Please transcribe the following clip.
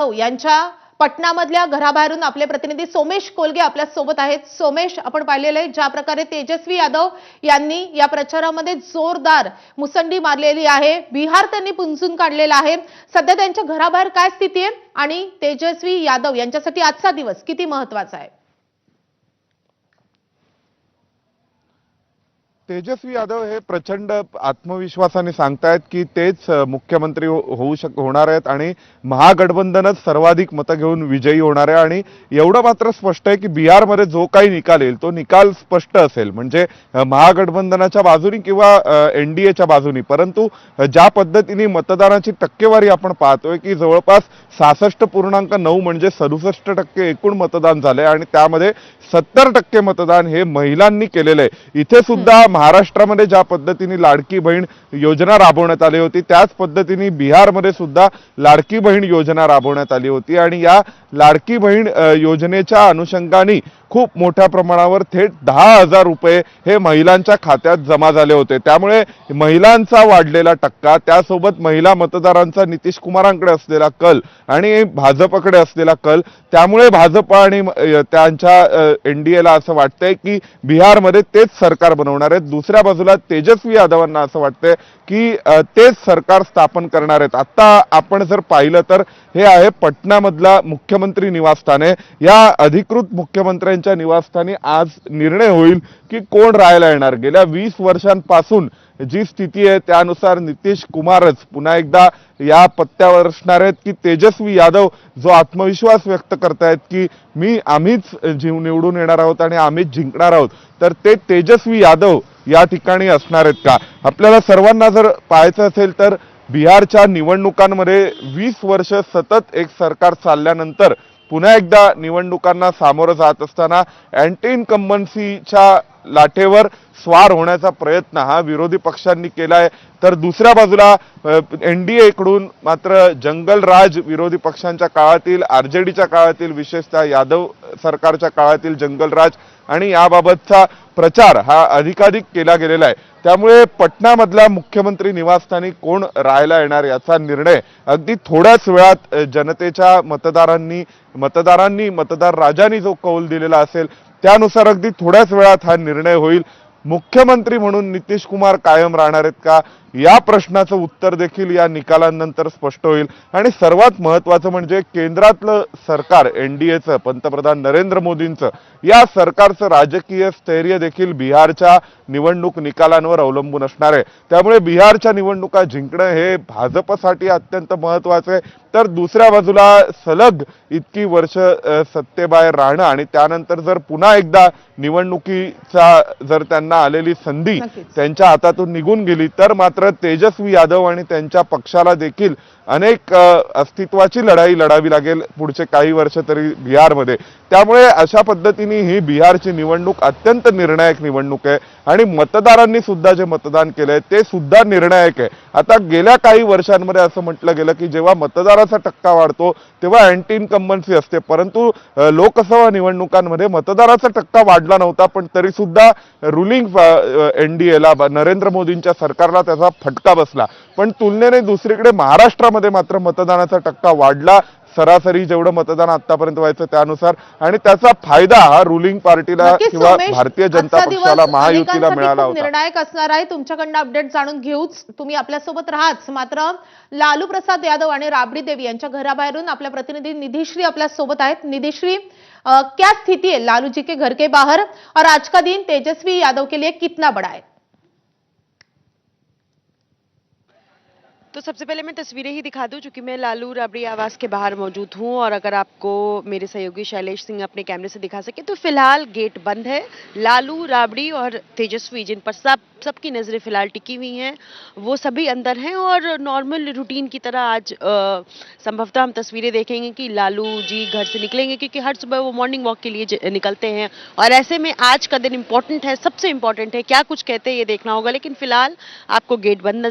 हो, यांच्या पटनामधल्या घराबाहेरून आपले प्रतिनिधी सोमेश कोलगे आपल्यासोबत आहेत. सोमेश आपण पाहिलेलं आहे ज्या प्रकारे तेजस्वी यादव यांनी या प्रचारामध्ये जोरदार मुसंडी मारलेली आहे. बिहार त्यांनी पुंजून काढलेला आहे. सध्या त्यांच्या घराबाहेर काय स्थिती आहे? आणि तेजस्वी यादव यांच्यासाठी आजचा दिवस किती महत्त्वाचा आहे? तेजस्वी यादव हे प्रचंड आत्मविश्वासाने सांगतायत की तेच मुख्यमंत्री हो- होऊ शक होणार आहेत आणि महागठबंधनच सर्वाधिक मतं घेऊन विजयी होणार आहे. आणि एवढं मात्र स्पष्ट आहे की बिहारमध्ये जो काही निकाल येईल तो निकाल स्पष्ट असेल. म्हणजे महागठबंधनाच्या बाजूनी किंवा एन डी एच्या बाजूनी. परंतु ज्या पद्धतीने मतदानाची टक्केवारी आपण पाहतोय की जवळपास सहासष्ट पूर्णांक नऊ म्हणजे सदुसष्ट टक्के एकूण मतदान झालंय आणि त्यामध्ये सत्तर टक्के मतदान हे महिलांनी केलेलं आहे. इथे सुद्धा महाराष्ट्रामध्ये ज्या पद्धतीने लाडकी बहीण योजना राबवण्यात आली होती त्याच पद्धतीने बिहारमध्ये सुद्धा लाडकी बहीण योजना राबवण्यात आली होती. आणि या लाडकी बहीण योजनेच्या अनुषंगाने खूप मोठ्या प्रमाणावर थेट दहा हजार रुपये हे महिलांच्या खात्यात जमा झाले होते. त्यामुळे महिलांचा वाढलेला टक्का त्यासोबत महिला मतदारांचा नितीश कुमारांकडे असलेला कल आणि भाजपकडे असलेला कल त्यामुळे भाजप आणि त्यांच्या एन डी एला असं वाटतंय की बिहारमध्ये तेच सरकार बनवणार आहेत. दुसऱ्या बाजूला तेजस्वी यादवांना असं वाटतंय की तेच सरकार स्थापन करणार आहेत. आत्ता आपण जर पाहिलं तर हे आहे पटणामधला मुख्यमंत्री निवासस्थान आहे. या अधिकृत मुख्यमंत्र्यांच्या निवासस्थानी आज निर्णय होईल की कोण राहायला येणार. गेल्या वीस वर्षांपासून जी स्थिती आहे त्यानुसार नितीश कुमारच पुन्हा एकदा या पत्त्यावर असणार आहेत की तेजस्वी यादव जो आत्मविश्वास व्यक्त करतायत की मी आम्हीच जीव निवडून येणार आहोत आणि आम्हीच जिंकणार आहोत तर ते तेजस्वी यादव या ठिकाणी असणार आहेत का? आपल्याला सर्वांना जर पाहायचं असेल तर बिहारच्या निवडणुकांमध्ये वीस वर्ष सतत एक सरकार चालल्यानंतर पुन्हा एकदा निवडणुकांना सामोरं जात असताना अँटी इन्कम्बन्सीच्या लाटेवर स्वार होण्याचा प्रयत्न हा विरोधी पक्षांनी केलाय. तर दुसऱ्या बाजूला एन डी एकडून मात्र जंगलराज विरोधी पक्षांच्या काळातील आरजेडीच्या काळातील विशेषतः यादव सरकारच्या काळातील जंगलराज आणि याबाबतचा प्रचार हा अधिकाधिक केला गेलेला आहे. त्यामुळे पटनामधल्या मुख्यमंत्री निवासस्थानी कोण राहायला येणार याचा निर्णय अगदी थोड्याच वेळात जनतेच्या मतदारांनी मतदारांनी मतदार राजांनी जो कौल दिलेला असेल त्यानुसार अगदी थोड्याच वेळात हा निर्णय होईल. मुख्यमंत्री म्हणून नितीश कुमार कायम राहणार आहेत का? या प्रश्नाचं उत्तर देखील या निकालांनंतर स्पष्ट होईल. आणि सर्वात महत्वाचं म्हणजे केंद्रातलं सरकार एनडीएचं पंतप्रधान नरेंद्र मोदींचं या सरकारचं राजकीय स्थैर्य देखील बिहारच्या निवडणूक निकालांवर अवलंबून असणार आहे. त्यामुळे बिहारच्या निवडणुका जिंकणं हे भाजपसाठी अत्यंत महत्वाचं आहे. तर दुसऱ्या बाजूला सलग इतकी वर्ष सत्तेबाहेर राहणं आणि त्यानंतर जर पुन्हा एकदा निवडणुकीचा जर त्यांना आलेली संधी. त्यांच्या हातातून निघून गेली तर मात्र तेजस्वी यादव आणि त्यांच्या पक्षाला देखील अनेक अस्तित्वाची लढाई लढावी लागेल पुढचे काही वर्ष तरी बिहारमध्ये. त्यामुळे अशा पद्धतीने ही बिहारची निवडणूक अत्यंत निर्णायक निवडणूक आहे आणि मतदारांनी सुद्धा जे मतदान केलंय ते सुद्धा निर्णायक आहे. आता गेल्या काही वर्षांमध्ये असं म्हटलं गेलं की जेव्हा मतदाराचा टक्का वाढतो तेव्हा अँटी इन्कम्बन्सी असते. परंतु लोकसभा निवडणुकांमध्ये मतदाराचा टक्का वाढला नव्हता पण तरी सुद्धा रुलिंग एनडीएला नरेंद्र मोदींच्या सरकारला त्याचा फटका बसला. पण तुलनेने दुसरीकडे महाराष्ट्रामध्ये मात्र मतदानाचा टक्का वाढला. सरासरी जेवढं मतदान आतापर्यंत व्हायचं त्यानुसार. आणि त्याचा फायदा हा रुलिंग पार्टीला किंवा भारतीय जनता पक्षाला महायुतीला मिळाला होता. निर्णायक असणार आहे. तुमच्याकडनं अपडेट जाणून घेऊच तुम्ही आपल्यासोबत राहाच. मात्र लालू प्रसाद यादव आणि राबड़ी देवी यांच्या घराबाहेरून आपल्या प्रतिनिधी निधिश्री आपल्यासोबत आहेत. निधिश्री क्या स्थिति है लालू जी के घर के बाहर. और आज का दिन तेजस्वी यादव के लिए कितना बड़ा है? तो सबसे पहले मैं तस्वीरें ही दिखा दूँ, चूँकि मैं लालू राबड़ी आवास के बाहर मौजूद हूँ, और अगर आपको मेरे सहयोगी शैलेश सिंह अपने कैमरे से दिखा सके तो फ़िलहाल गेट बंद है। लालू राबड़ी और तेजस्वी, जिन पर सब, सबकी नज़रें फ़िलहाल टिकी हुई हैं, वो सभी अंदर हैं, और नॉर्मल रूटीन की तरह आज संभवतः हम तस्वीरें देखेंगे कि लालू जी घर से निकलेंगे, क्योंकि हर सुबह वो मॉर्निंग वॉक के लिए निकलते हैं। और ऐसे में आज का दिन इंपॉर्टेंट है, सबसे इंपॉर्टेंट है, क्या कुछ कहते हैं ये देखना होगा, लेकिन फ़िलहाल आपको गेट बंद नज़र